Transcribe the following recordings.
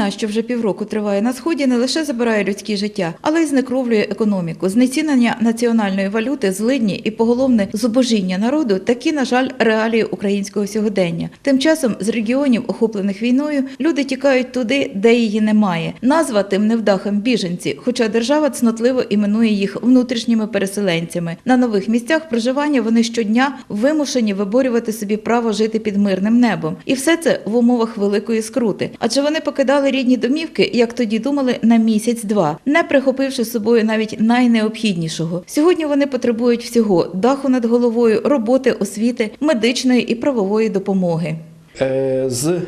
Війна, що вже півроку триває на сході, не лише забирає людські життя, але й знекровлює економіку. Знецінення національної валюти, злидні і поголовне зубожіння народу такі, на жаль, реалії українського сьогодення. Тим часом з регіонів, охоплених війною, люди тікають туди, де її немає. Назва тим невдахам біженці, хоча держава цнотливо іменує їх внутрішніми переселенцями. На нових місцях проживання вони щодня вимушені виборювати собі право жити під мирним небом. І все це в умовах великої скрути. Адже вони покидали рідні домівки, як тоді думали, на місяць-два, не прихопивши з собою навіть найнеобхіднішого. Сьогодні вони потребують всього даху над головою, роботи, освіти, медичної і правової допомоги. Е, З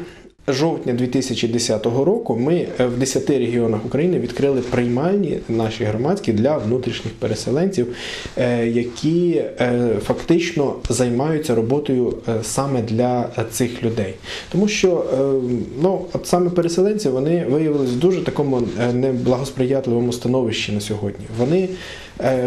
жовтня 2010 року ми е, в 10 регіонах України відкрили приймальні наші громадські для внутрішніх переселенців, е, які е, фактично займаються роботою саме для цих людей. Тому що ну, от саме переселенці вони виявилися в дуже такому неблагосприятливому становищі на сьогодні. Вони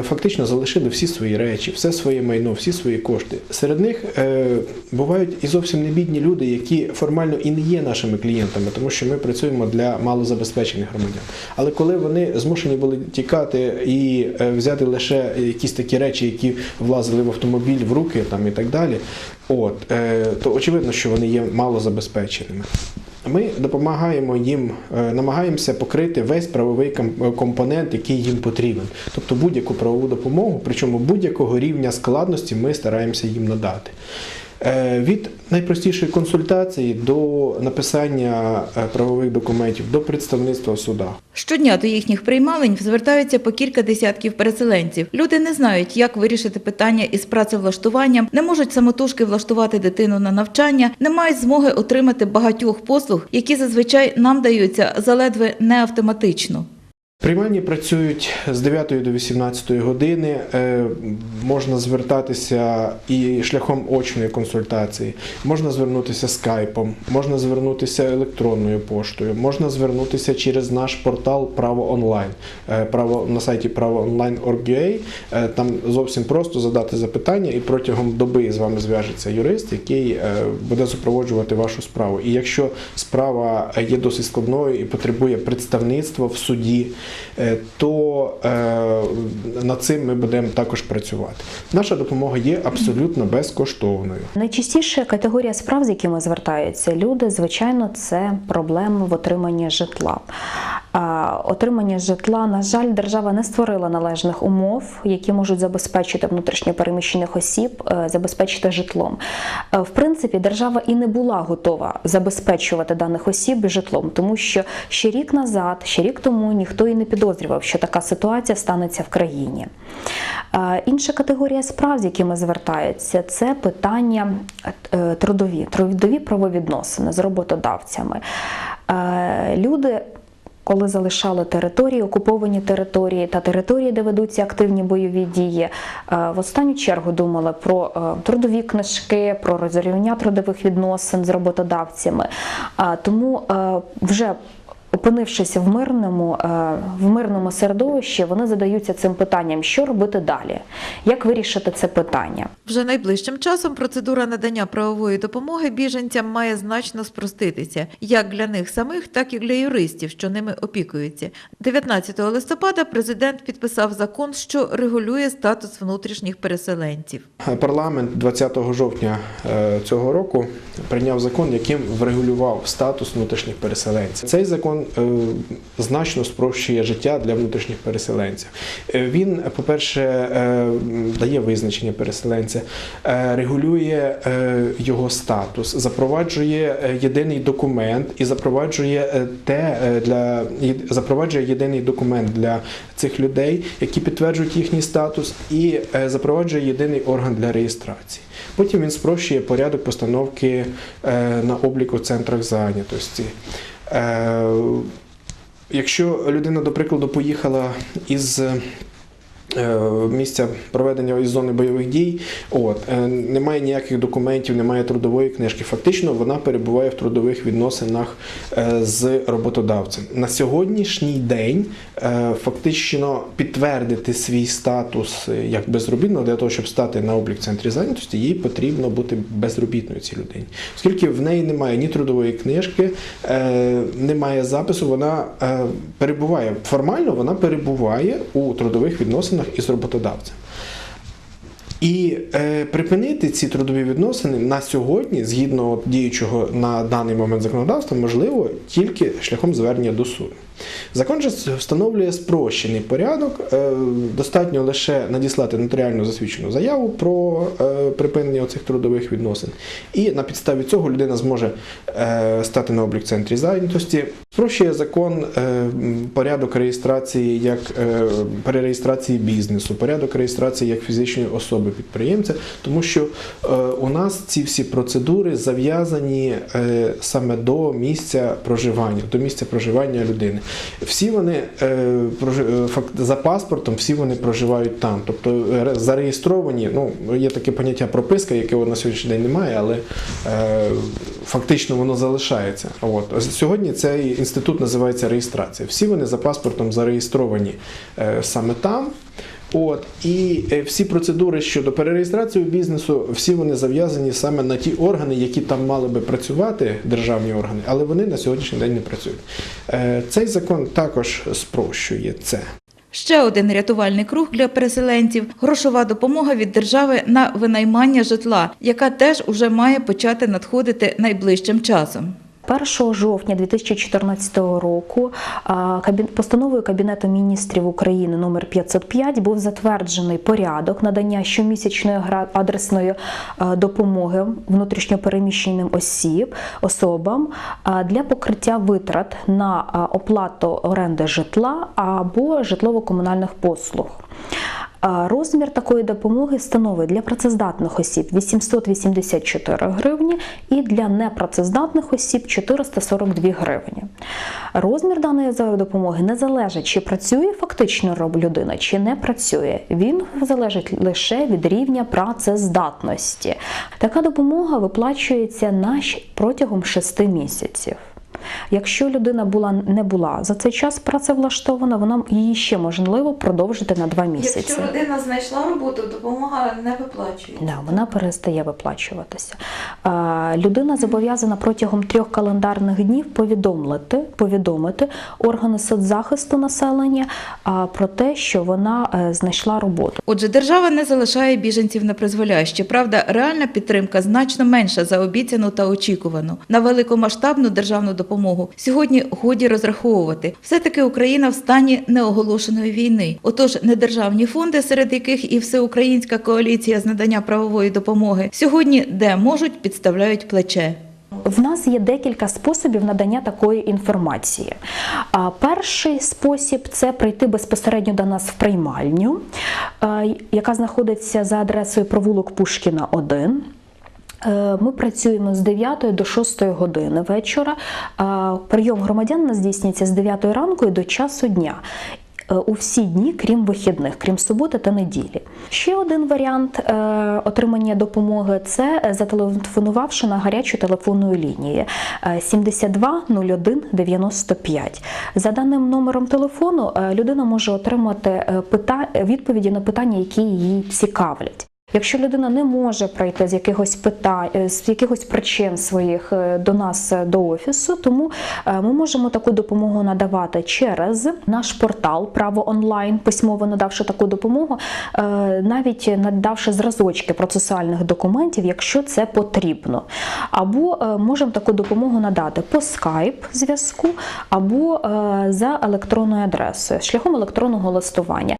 фактично залишили всі свої речі, все своє майно, всі свої кошти. Серед них е, бувають і зовсім не бідні люди, які формально і не є нашими клієнтами, тому що ми працюємо для малозабезпечених громадян. Але коли вони змушені були тікати і е, взяти лише якісь такі речі, які влазили в автомобіль в руки там і так далі, от е, то очевидно, що вони є малозабезпеченими. Ми допомагаємо їм, е, намагаємося покрити весь правовий компонент, який їм потрібен. Тобто будь-яку правову допомогу, причому будь-якого рівня складності ми стараємося їм надати. Е, Від найпростішої консультації до написання е, правових документів, до представництва в судах. Щодня до їхніх приймалень звертаються по кілька десятків переселенців. Люди не знають, як вирішити питання із працевлаштуванням, не можуть самотужки влаштувати дитину на навчання, не мають змоги отримати багатьох послуг, які зазвичай нам даються заледве не автоматично. Приймальні працюють з 9 до 18 години. Е, Можна звертатися і шляхом очної консультації, можна звернутися скайпом, можна звернутися електронною поштою, можна звернутися через наш портал Право онлайн. Е, Право на сайті правоонлайн.org.ua. Е, Там зовсім просто задати запитання, і протягом доби з вами зв'яжеться юрист, який буде супроводжувати вашу справу. І якщо справа є досить складною і потребує представництва в суді, то е, над цим ми будемо також працювати. Наша допомога є абсолютно безкоштовною. Найчастіша категорія справ, з якими звертаються люди, звичайно, це проблеми в отриманні житла. Отримання житла, на жаль, держава не створила належних умов, які можуть забезпечити внутрішньопереміщених осіб, е, забезпечити житлом. Е, В принципі, держава і не була готова забезпечувати даних осіб житлом, тому що ще рік назад, ще рік тому ніхто і не підозрював, що така ситуація станеться в країні. Інша категорія справ, з якими звертаються, це питання е, трудові, трудові правовідносини з роботодавцями. Люди. Коли залишали території, окуповані території та території, де ведуться активні бойові дії, е, в останню чергу думали про е, трудові книжки, про розірвання трудових відносин з роботодавцями. Тому вже опинившись в мирному, е, в мирному середовищі, вони задаються цим питанням, що робити далі, як вирішити це питання. Вже найближчим часом процедура надання правової допомоги біженцям має значно спроститися як для них самих, так і для юристів, що ними опікуються. 19 листопада президент підписав закон, що регулює статус внутрішніх переселенців. Парламент 20 жовтня е, цього року прийняв закон, яким врегулював статус внутрішніх переселенців. Цей закон значно спрощує життя для внутрішніх переселенців. Е, Він, по-перше, е, дає визначення переселенця, е, регулює е, його статус, запроваджує е, єдиний документ і запроваджує е, те е, для запроваджує єдиний документ для цих людей, які підтверджують їхній статус, і е, запроваджує єдиний орган для реєстрації. Потім він спрощує порядок постановки е, на облік у центрах зайнятості. Е, Якщо людина, до прикладу, поїхала із місця проведення із зони бойових дій. От е, немає ніяких документів, немає трудової книжки. Фактично, вона перебуває в трудових відносинах е, з роботодавцем. На сьогоднішній день е, фактично підтвердити свій статус е, як безробітного для того, щоб стати на облік в центрі зайнятості, їй потрібно бути безробітною цій людині, оскільки в неї немає ні трудової книжки, е, немає запису. Вона е, перебуває формально, вона перебуває у трудових відносинах із роботодавцем. І е, припинити ці трудові відносини на сьогодні, згідно діючого на даний момент законодавства, можливо тільки шляхом звернення до суду. Закон же встановлює спрощений порядок. Е, достатньо лише надіслати нотаріально засвідчену заяву про е, припинення цих трудових відносин. І на підставі цього людина зможе е, стати на облік в центрі зайнятості. Спрощує закон порядок реєстрації як перереєстрації бізнесу, порядок реєстрації як фізичної особи підприємця, тому що у нас ці всі процедури зав'язані саме до місця проживання, до місця проживання людини. Всі вони е, е, за паспортом, всі вони проживають там. Тобто зареєстровані, ну є таке поняття прописка, яке на сьогоднішній день немає, але е, фактично воно залишається. От сьогодні цей інститут називається реєстрація. Всі вони за паспортом зареєстровані саме там. От і е, всі процедури щодо перереєстрації бізнесу, всі вони зав'язані саме на ті органи, які там мали би працювати, державні органи, але вони на сьогоднішній день не працюють. Е, Цей закон також спрощує це. Ще один рятувальний круг для переселенців грошова допомога від держави на винаймання житла, яка теж уже має почати надходити найближчим часом. 1 жовтня 2014 року а, постановою Кабінету міністрів України номер 505 був затверджений порядок надання щомісячної адресної допомоги внутрішньопереміщеним осіб особам для покриття витрат на оплату оренди житла або житлово-комунальних послуг. Розмір такої допомоги становить для працездатних осіб 884 гривні і для непрацездатних осіб 442 гривні. Розмір даної допомоги не залежить, чи працює фактично роб- людина, чи не працює. Він залежить лише від рівня працездатності. Така допомога виплачується на протягом 6 місяців. Якщо людина була не була за цей час працевлаштована, вона її ще можливо продовжити на два місяці. Якщо людина знайшла роботу, допомога не виплачується. Да, вона перестає виплачуватися. А, людина зобов'язана протягом трьох календарних днів повідомити, повідомити органи соцзахисту населення а, про те, що вона е, знайшла роботу. Отже, держава не залишає біженців на призволяще. Правда, реальна підтримка значно менша за обіцяну та очікувану. На великомасштабну державну допомогу сьогодні годі розраховувати. Все-таки Україна в стані неоголошеної війни. Отож, недержавні фонди, серед яких і всеукраїнська коаліція з надання правової допомоги, сьогодні де можуть підставляють плече. В нас є декілька способів надання такої інформації. Перший спосіб це прийти безпосередньо до нас в приймальню, яка знаходиться за адресою провулок Пушкіна 1. Е, Ми працюємо з 9 до 6 години вечора. Прийом громадян у нас здійснюється з 9 ранку і до часу дня. Е, У всі дні, крім вихідних, крім суботи та неділі. Ще один варіант е, отримання допомоги це е, зателефонувавши на гарячу телефонну лінію е, 72 01 95. За даним номером телефону е, людина може отримати е, пита- відповіді на питання, які її цікавлять. Якщо людина не може прийти з якихось питань, е, з якихось причин своїх е, до нас е, до офісу, тому ми можемо таку допомогу надавати через наш портал Право онлайн, письмово надавши таку допомогу, навіть надавши зразочки процесуальних документів, якщо це потрібно. Або можемо таку допомогу надати по скайп зв'язку, або за електронною адресою, шляхом електронного листування.